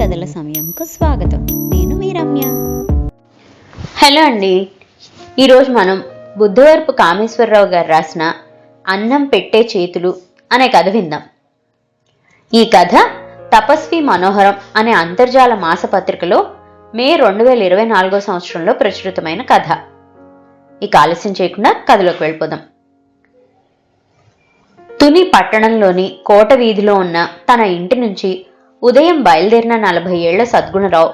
కథల సమయంకు స్వాగతం. నేను మీ రమ్య. హలో అండి. ఈరోజు మనం బుద్ధవరపు కామేశ్వరరావు గారు రాసిన అన్నం పెట్టే చేతులు అనే కథ విందాం. ఈ కథ తపస్వి మనోహరం అనే అంతర్జాల మాసపత్రికలో మే రెండు వేల ఇరవై నాలుగో సంవత్సరంలో ప్రచురితమైన కథ. ఇక ఆలస్యం చేయకుండా కథలోకి వెళ్ళిపోదాం. తుని పట్టణంలోని కోట వీధిలో ఉన్న తన ఇంటి నుంచి ఉదయం బయలుదేరిన నలభై ఏళ్ళ సద్గుణరావు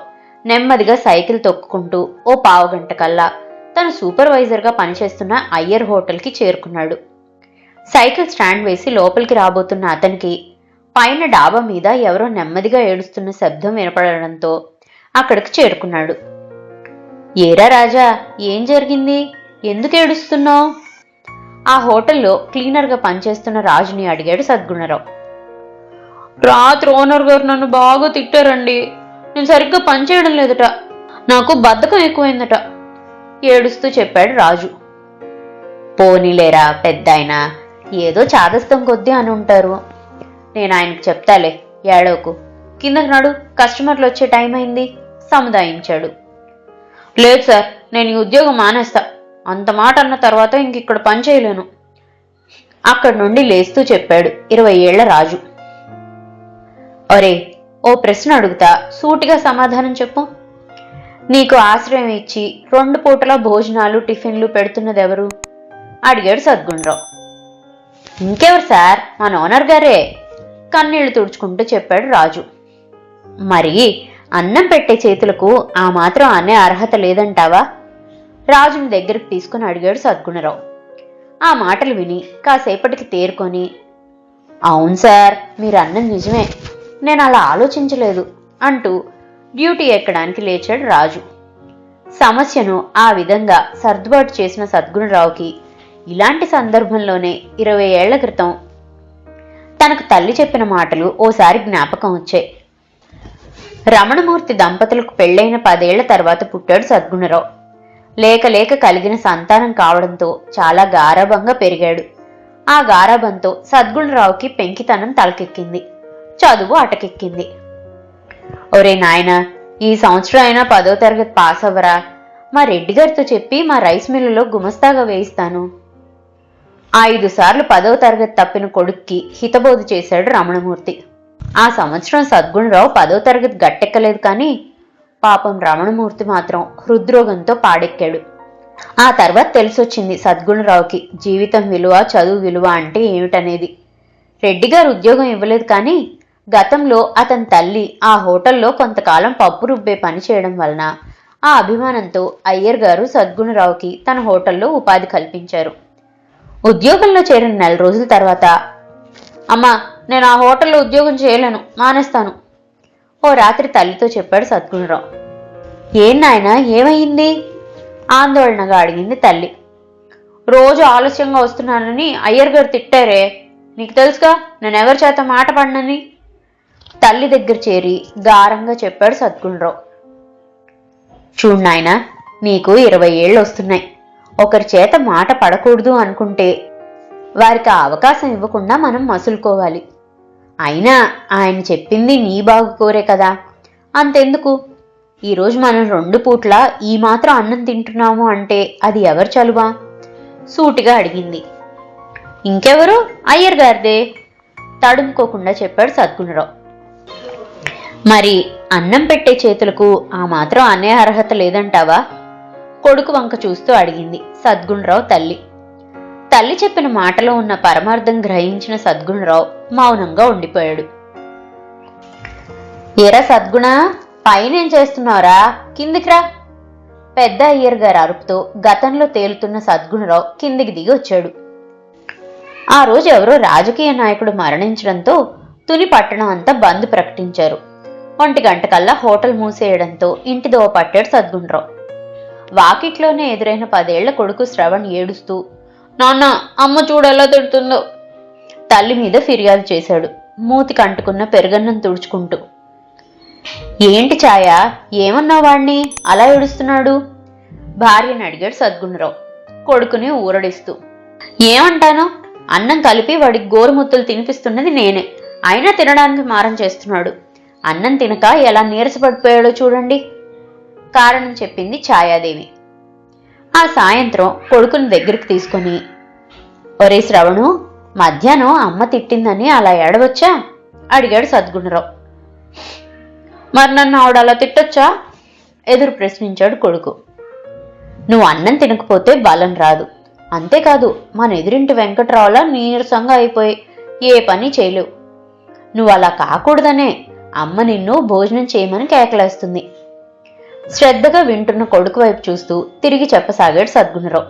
నెమ్మదిగా సైకిల్ తొక్కుకుంటూ ఓ పావుగంట కల్లా తను సూపర్వైజర్గా పనిచేస్తున్న అయ్యర్ హోటల్కి చేరుకున్నాడు. సైకిల్ స్టాండ్ వేసి లోపలికి రాబోతున్న అతనికి పైన డాబా మీద ఎవరో నెమ్మదిగా ఏడుస్తున్న శబ్దం వినపడడంతో అక్కడికి చేరుకున్నాడు. ఏరా రాజా ఏం జరిగింది? ఎందుకు ఏడుస్తున్నావు? ఆ హోటల్లో క్లీనర్గా పనిచేస్తున్న రాజుని అడిగాడు సద్గుణరావు. రాత్రి ఓనర్ గారు నన్ను బాగా తిట్టారండి. నేను సరిగ్గా పనిచేయడం లేదట. నాకు బద్ధకం ఎక్కువైందట. ఏడుస్తూ చెప్పాడు రాజు. పోనీలేరా పెద్ద ఏదో చాదస్తం కొద్దీ అని ఉంటారు. నేను ఆయనకు చెప్తాలే ఏడవకు. కిందకి నాడు కస్టమర్లు వచ్చే టైం అయింది సముదాయించాడు. లేదు సార్ నేను ఈ ఉద్యోగం మానేస్తా. అంత మాట అన్న తర్వాత ఇంక ఇక్కడ పని చేయలేను. అక్కడి నుండి లేస్తూ చెప్పాడు ఇరవై ఏళ్ళ రాజు. ఒరే ఓ ప్రశ్న అడుగుతా సూటిగా సమాధానం చెప్పు. నీకు ఆశ్రయం ఇచ్చి రెండు పూటల భోజనాలు టిఫిన్లు పెడుతున్నది ఎవరు అడిగాడు సద్గుణరావు ఇంకెవరు సార్? మన ఓనర్ గారే. కన్నీళ్ళు తుడుచుకుంటూ చెప్పాడు రాజు. మరి అన్నం పెట్టే చేతులకు ఆ మాత్రం అనే అర్హత లేదంటావా? రాజుని దగ్గరికి తీసుకుని అడిగాడు సద్గుణరావు ఆ మాటలు విని కాసేపటికి తేరుకొని అవును సార్ మీరు అన్నం నిజమే. నేను అలా ఆలోచించలేదు అంటూ డ్యూటీ ఎక్కడానికి లేచాడు రాజు. సమస్యను ఆ విధంగా సర్దుబాటు చేసిన సద్గుణరావుకి ఇలాంటి సందర్భంలోనే ఇరవై ఏళ్ళ క్రితం తనకు తల్లి చెప్పిన మాటలు ఓసారి జ్ఞాపకం వచ్చాయి. రమణమూర్తి దంపతులకు పెళ్ళైన పదేళ్ళ తర్వాత పుట్టాడు సద్గుణరావు. లేక లేక కలిగిన సంతానం కావడంతో చాలా గారాభంగా పెరిగాడు. ఆ గారాభంతో సద్గుణరావుకి పెంకితనం తలకెక్కింది. చదువు అటకెక్కింది. ఒరే నాయన ఈ సంవత్సరం అయినా పదో తరగతి పాస్ అవ్వరా? మా రెడ్డి గారితో చెప్పి మా రైస్ మిల్లులో గుమస్తాగా వేయిస్తాను. ఐదు సార్లు పదో తరగతి తప్పిన కొడుక్కి హితబోధ చేశాడు రమణమూర్తి. ఆ సంవత్సరం సద్గుణరావు పదో తరగతి గట్టెక్కలేదు కానీ పాపం రమణమూర్తి మాత్రం హృద్రోగంతో పాడెక్కాడు. ఆ తర్వాత తెలిసొచ్చింది సద్గుణరావుకి జీవితం విలువ చదువు విలువ అంటే ఏమిటనేది. రెడ్డి గారు ఉద్యోగం ఇవ్వలేదు కానీ గతంలో అతని తల్లి ఆ హోటల్లో కొంతకాలం పప్పు రుబ్బే పని చేయడం వలన ఆ అభిమానంతో అయ్యర్ గారు సద్గుణరావుకి తన హోటల్లో ఉపాధి కల్పించారు. ఉద్యోగంలో చేరిన నెల రోజుల తర్వాత అమ్మా నేను ఆ హోటల్లో ఉద్యోగం చేయలేను మానేస్తాను ఓ రాత్రి తల్లితో చెప్పాడు సద్గుణరావు. ఏం నాయనా ఏమైంది? ఆందోళనగా అడిగింది తల్లి. రోజు ఆలస్యంగా వస్తున్నానని అయ్యర్ గారు తిట్టారే నీకు తెలుసుగా నేను ఎవరి చేత మాట పడినని? తల్లి దగ్గర చేరి గారంగా చెప్పాడు సద్గుణరావు. చూడు నాయనా నీకు ఇరవై ఏళ్ళు వస్తున్నాయి. ఒకరి చేత మాట పడకూడదు అనుకుంటే వారికి ఆ అవకాశం ఇవ్వకుండా మనం మసులుకోవాలి. అయినా ఆయన చెప్పింది నీ బాగు కోరే కదా. అంతెందుకు? ఈరోజు మనం రెండు పూట్ల ఈ మాత్రం అన్నం తింటున్నాము అంటే అది ఎవరు చలువా? సూటిగా అడిగింది. ఇంకెవరు? అయ్యర్ గారిదే. తడుముకోకుండా చెప్పాడు సద్గుణరావు. మరి అన్నం పెట్టే చేతులకు ఆ మాత్రం అనే అర్హత లేదంటావా? కొడుకు వంక చూస్తూ అడిగింది సద్గుణరావు తల్లి. తల్లి చెప్పిన మాటలో ఉన్న పరమార్థం గ్రహించిన సద్గుణరావు మౌనంగా ఉండిపోయాడు. ఎరా సద్గుణ పైనేం చేస్తున్నావురా? కిందికిరా పెద్ద అయ్యర్ గారు అరుపుతో గతంలో తేలుతున్న సద్గుణరావు కిందికి దిగి వచ్చాడు. ఆ రోజు ఎవరో రాజకీయ నాయకుడు మరణించడంతో తుని పట్టణం అంతా బంద్ ప్రకటించారు. ఒంటి గంట కల్లా హోటల్ మూసేయడంతో ఇంటి దోవ పట్టాడు సద్గుణరావు వాకిట్లోనే ఎదురైన పదేళ్ళ కొడుకు శ్రవణ్ ఏడుస్తూ నాన్న అమ్మ చూడెలా తిడుతుందో? తల్లి మీద ఫిర్యాదు చేశాడు మూతికి అంటుకున్న పెరుగన్నం తుడుచుకుంటూ. ఏంటి ఛాయ ఏమన్నా వాణ్ణి? అలా ఏడుస్తున్నాడు? భార్యని అడిగాడు సద్గుణరావు కొడుకుని ఊరడిస్తూ. ఏమంటాను? అన్నం కలిపి వాడికి గోరుముత్తులు తినిపిస్తున్నది నేనే. అయినా తినడానికి మారం చేస్తున్నాడు. అన్నం తినక ఎలా నీరసపడిపోయాడో చూడండి. కారణం చెప్పింది ఛాయాదేవి. ఆ సాయంత్రం కొడుకుని దగ్గరికి తీసుకొని ఒరే శ్రవణు మధ్యాహ్నం అమ్మ తిట్టిందని అలా ఏడవచ్చా? అడిగాడు సద్గుణరావు. మరి నన్ను ఆవిడ అలా తిట్టొచ్చా? ఎదురు ప్రశ్నించాడు కొడుకు. నువ్వు అన్నం తినకపోతే బలం రాదు. అంతేకాదు మన ఎదురింటి వెంకట్రావులా నీరసంగా అయిపోయి ఏ పని చేయలేవు. నువ్వు అలా కాకూడదనే అమ్మ నిన్ను భోజనం చేయమని కేకలేస్తుంది. శ్రద్ధగా వింటున్న కొడుకు వైపు చూస్తూ తిరిగి చెప్పసాగాడు సద్గుణరావు.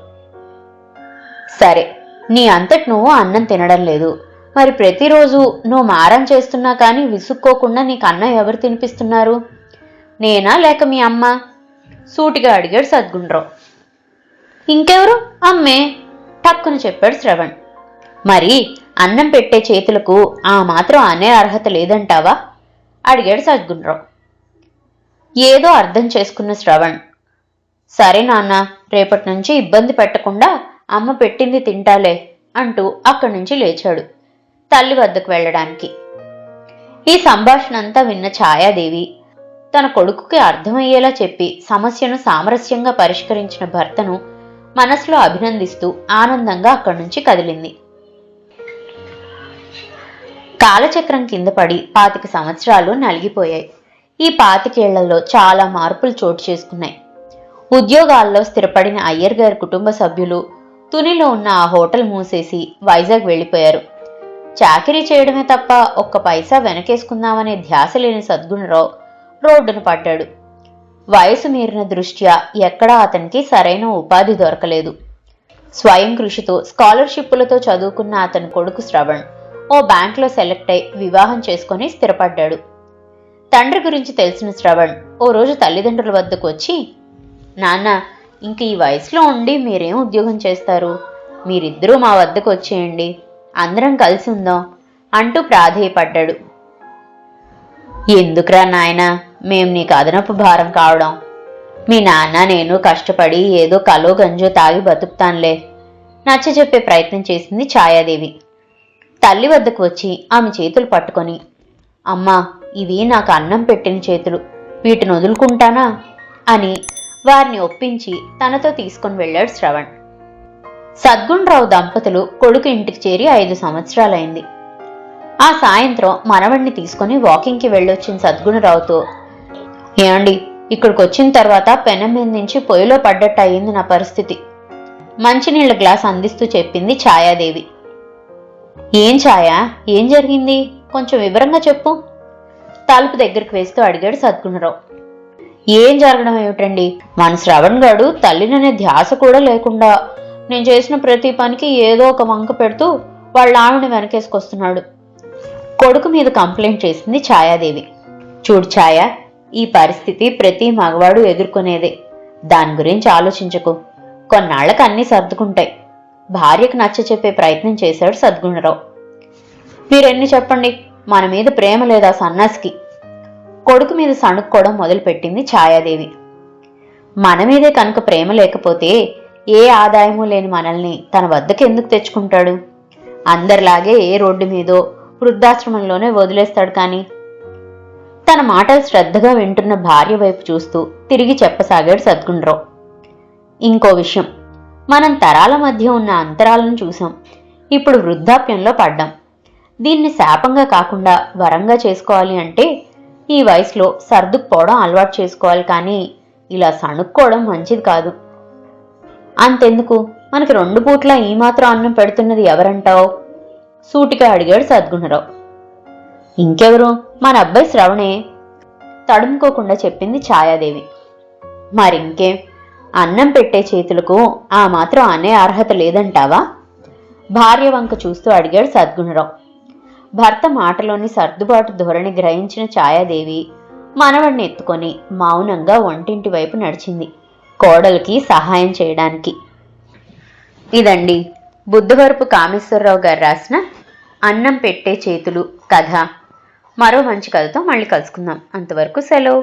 సరే నీ అంతటి నువ్వు అన్నం తినడం లేదు. మరి ప్రతిరోజు నువ్వు మారం చేస్తున్నా కానీ విసుక్కోకుండా నీకు అన్నం ఎవరు తినిపిస్తున్నారు? నేనా లేక మీ అమ్మ? సూటిగా అడిగాడు సద్గుణరావు. ఇంకెవరు? అమ్మే టక్కున చెప్పాడు శ్రవణ్. మరి అన్నం పెట్టే చేతులకు ఆ మాత్రం అనే అర్హత లేదంటావా? అడిగాడు సద్గుణరావు. ఏదో అర్థం చేసుకున్న శ్రవణ్ సరే నాన్న రేపటి నుంచి ఇబ్బంది పెట్టకుండా అమ్మ పెట్టింది తింటాలే అంటూ అక్కడి నుంచి లేచాడు తల్లి వద్దకు వెళ్ళడానికి. ఈ సంభాషణ అంతా విన్న ఛాయాదేవి తన కొడుకుకి అర్థమయ్యేలా చెప్పి సమస్యను సామరస్యంగా పరిష్కరించిన భర్తను మనసులో అభినందిస్తూ ఆనందంగా అక్కడి నుంచి కదిలింది. కాలచక్రం కింద పడి పాతిక సంవత్సరాలు నలిగిపోయాయి. ఈ పాతికేళ్ళలో చాలా మార్పులు చోటు చేసుకున్నాయి. ఉద్యోగాల్లో స్థిరపడిన అయ్యర్ గారి కుటుంబ సభ్యులు తునిలో ఉన్న ఆ హోటల్ మూసేసి వైజాగ్ వెళ్ళిపోయారు. చాకిరీ చేయడమే తప్ప ఒక్క పైసా వెనకేసుకుందామనే ధ్యాస లేని సద్గుణరావు రోడ్డున పడ్డాడు. వయసు మీరిన దృష్ట్యా ఎక్కడా అతనికి సరైన ఉపాధి దొరకలేదు. స్వయం కృషితో స్కాలర్షిప్పులతో చదువుకున్న అతని కొడుకు శ్రవణ్ ఓ బ్యాంక్లో సెలెక్ట్ అయి వివాహం చేసుకొని స్థిరపడ్డాడు. తండ్రి గురించి తెలిసిన శ్రవణ్ ఓ రోజు తల్లిదండ్రుల వద్దకు వచ్చి నాన్న ఇంక ఈ వయసులో ఉండి మీరేం ఉద్యోగం చేస్తారు? మీరిద్దరూ మా వద్దకు వచ్చేయండి. అందరం కలిసి ఉందాం అంటూ ప్రాధేయపడ్డాడు. ఎందుకురా నాయనా మేం నీకు అదనపు భారం కావడం. మీ నాన్న నేను కష్టపడి ఏదో కలో గంజో తాగి బతుకుతానులే. నచ్చ చెప్పే ప్రయత్నం చేసింది ఛాయాదేవి. తల్లి వద్దకు వచ్చి ఆమె చేతులు పట్టుకొని అమ్మా ఇవి నాకు అన్నం పెట్టిన చేతులు వీటిని వదులుకుంటానా? అని వారిని ఒప్పించి తనతో తీసుకొని వెళ్ళాడు శ్రవణ్. సద్గుణరావు దంపతులు కొడుకు ఇంటికి చేరి ఐదు సంవత్సరాలైంది. ఆ సాయంత్రం మనవణ్ణి తీసుకొని వాకింగ్కి వెళ్ళొచ్చిన సద్గుణరావుతో ఏమండి ఇక్కడికి వచ్చిన తర్వాత పెనం మీద నుంచి పొయ్యిలో పడ్డట్టు అయింది నా పరిస్థితి. మంచినీళ్ళ గ్లాస్ అందిస్తూ చెప్పింది ఛాయాదేవి. ఏం ఛాయా? ఏం జరిగింది? కొంచెం వివరంగా చెప్పు. తలుపు దగ్గరికి వేస్తూ అడిగాడు సద్గుణరావు. ఏం జరగడం ఏమిటండి? మన శ్రవణ్ గాడు తల్లిననే ధ్యాస కూడా లేకుండా నేను చేసిన ప్రతి పనికి ఏదో ఒక వంక పెడుతూ వాళ్ళ ఆవిడని వెనకేసుకొస్తున్నాడు. కొడుకు మీద కంప్లైంట్ చేసింది ఛాయాదేవి. చూడు ఛాయ ఈ పరిస్థితి ప్రతి మగవాడు ఎదుర్కొనేదే. దాని గురించి ఆలోచించకు. కొన్నాళ్ళకు అన్నీ సర్దుకుంటాయి. భార్యకు నచ్చ చెప్పే ప్రయత్నం చేశాడు సద్గుణరావు. మీరెన్ని చెప్పండి? మన మీద ప్రేమ లేదా సన్నాసికి? కొడుకు మీద సణుక్కోవడం మొదలుపెట్టింది ఛాయాదేవి. మన మీదే కనుక ప్రేమ లేకపోతే ఏ ఆదాయము లేని మనల్ని తన వద్దకు ఎందుకు తెచ్చుకుంటాడు? అందరిలాగే ఏ రోడ్డు మీదో వృద్ధాశ్రమంలోనే వదిలేస్తాడు కానీ? తన మాటలు శ్రద్ధగా వింటున్న భార్య వైపు చూస్తూ తిరిగి చెప్పసాగాడు సద్గుణరావు. ఇంకో విషయం. మనం తరాల మధ్య ఉన్న అంతరాలను చూసాం ఇప్పుడు వృద్ధాప్యంలో పడ్డాం. దీన్ని శాపంగా కాకుండా వరంగా చేసుకోవాలి అంటే ఈ వయసులో సర్దుకుపోవడం అలవాటు చేసుకోవాలి కానీ ఇలా సణుక్కోవడం మంచిది కాదు. అంతెందుకు? మనకి రెండు పూట్ల ఈ మాత్రం అన్నం పెడుతున్నది ఎవరంటావు? సూటిగా అడిగాడు సద్గుణరావు. ఇంకెవరు? మన అబ్బాయి శ్రవణే. తడుముకోకుండా చెప్పింది ఛాయాదేవి. మరింకేం? అన్నం పెట్టే చేతులకు ఆ మాత్రం అనే అర్హత లేదంటావా? భార్య వంక చూస్తూ అడిగాడు సద్గుణరావు. భర్త మాటలోని సర్దుబాటు ధోరణి గ్రహించిన ఛాయాదేవి మనవడిని ఎత్తుకొని మౌనంగా వంటింటి వైపు నడిచింది కోడలికి సహాయం చేయడానికి. ఇదండి బుద్ధవరపు కామేశ్వరరావు గారు రాసిన అన్నం పెట్టే చేతులు కథ. మరో మంచి కథతో మళ్ళీ కలుసుకుందాం. అంతవరకు సెలవు.